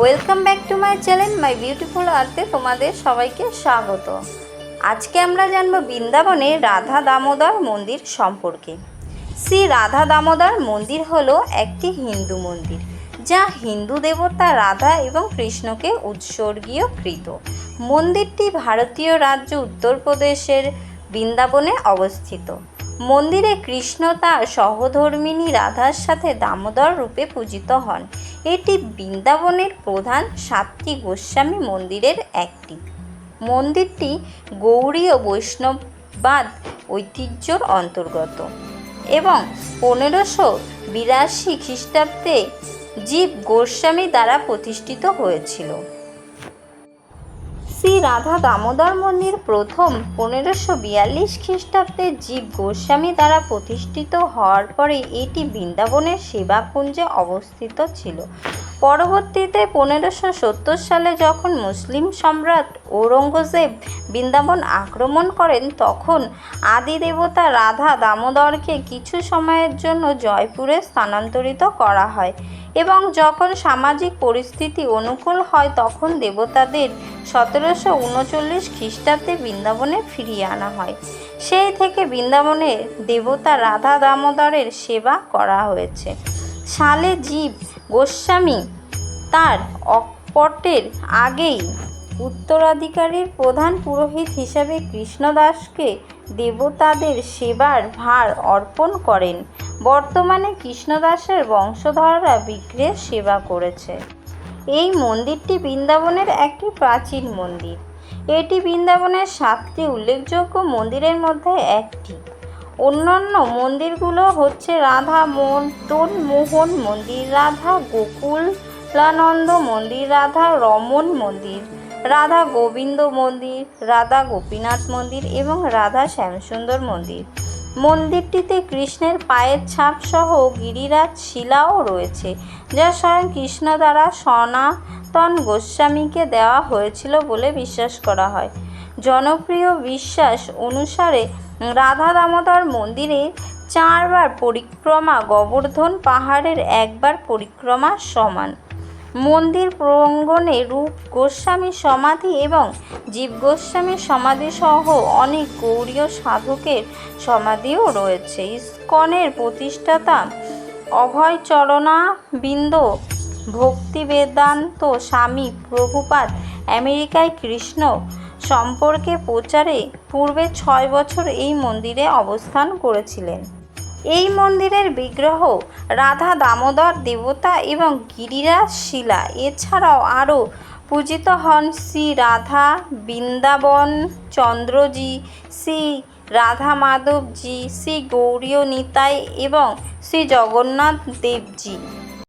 Welcome back to my channel my beautiful আর্টে তোমাদের সবাইকে স্বাগত। আজকে আমরা জানব বৃন্দাবনে রাধা দামোদর মন্দির সম্পর্কে। শ্রী রাধা দামোদর মন্দির হলো একটি হিন্দু মন্দির, যা হিন্দু দেবতা রাধা এবং কৃষ্ণকে উৎসর্গীয়কৃত। মন্দিরটি ভারতীয় রাজ্য উত্তরপ্রদেশের বৃন্দাবনে অবস্থিত। মন্দিরে কৃষ্ণ তার সহধর্মিণী রাধার সাথে দামোদর রূপে পূজিত হন। এটি বৃন্দাবনের প্রধান সাতটি গোস্বামী মন্দিরের একটি। মন্দিরটি গৌরী ও বৈষ্ণববাদ ঐতিহ্যর অন্তর্গত এবং পনেরোশো বিরাশি খ্রিস্টাব্দে জীব গোস্বামী দ্বারা প্রতিষ্ঠিত হয়েছিল। শ্রী রাধা দামোদর মন্দির প্রথম পনেরোশো বিয়াল্লিশ খ্রিস্টাব্দে জীব গোস্বামী দ্বারা প্রতিষ্ঠিত হওয়ার পরে এটি বৃন্দাবনের সেবাকুঞ্জে অবস্থিত ছিল। পরবর্তীতে পনেরোশো সত্তর সালে যখন মুসলিম সম্রাট ঔরঙ্গজেব বৃন্দাবন আক্রমণ করেন, তখন আদি দেবতা রাধা দামোদরকে কিছু সময়ের জন্য জয়পুরে স্থানান্তরিত করা হয় এবং যখন সামাজিক পরিস্থিতি অনুকূল হয়, তখন দেবতাদের সতেরোশো উনচল্লিশ খ্রিস্টাব্দে বৃন্দাবনে ফিরিয়ে আনা হয়। সেই থেকে বৃন্দাবনে দেবতা রাধা দামোদরের সেবা করা হয়েছে। সালে জীব গোস্বামী তার অকপটের আগেই উত্তরাধিকারীর প্রধান পুরোহিত হিসাবে কৃষ্ণদাসকে দেবতাদের সেবার ভার অর্পণ করেন। বর্তমানে কৃষ্ণদাসের বংশধররা বিগ্রহের সেবা করেছে। এই মন্দিরটি বৃন্দাবনের একটি প্রাচীন মন্দির। এটি বৃন্দাবনের সাতটি উল্লেখযোগ্য মন্দিরের মধ্যে একটি। অন্যান্য মন্দিরগুলো হচ্ছে রাধা মদন মোহন মন্দির, রাধা গোকুলানন্দ মন্দির, রাধা রমন মন্দির, রাধা গোবিন্দ মন্দির, রাধা গোপীনাথ মন্দির এবং রাধা শ্যামসুন্দর মন্দির। মন্দিরটিতে কৃষ্ণের পায়ের ছাপ সহ গিরিরাজ শিলাও রয়েছে, যা স্বয়ং কৃষ্ণ দ্বারা সনাতন গোস্বামীকে দেওয়া হয়েছিল বলে বিশ্বাস করা হয়। জনপ্রিয় বিশ্বাস অনুসারে রাধা দামোদর মন্দিরে চারবার পরিক্রমা গোবর্ধন পাহাড়ের একবার পরিক্রমা সমান। মন্দির প্রাঙ্গণে রূপ গোস্বামী সমাধি এবং জীব গোস্বামী সমাধি সহ অনেক গৌরীয় সাধকের সমাধিও রয়েছে। ইস্কনের প্রতিষ্ঠাতা অভয় চরণাবিন্দ ভক্তি বেদান্ত স্বামী প্রভুপাত আমেরিকায় কৃষ্ণ সম্পর্কে প্রচারে পূর্বে ছয় বছর এই মন্দিরে অবস্থান করেছিলেন। এই মন্দিরের বিগ্রহ রাধা দামোদর দেবতা এবং গিরিরাজ শিলা, এছাড়াও আরও পূজিত হন শ্রী রাধা বৃন্দাবন চন্দ্রজি, শ্রী রাধা মাধবজি, শ্রী গৌরীয় নিতাই এবং শ্রী জগন্নাথ দেবজি।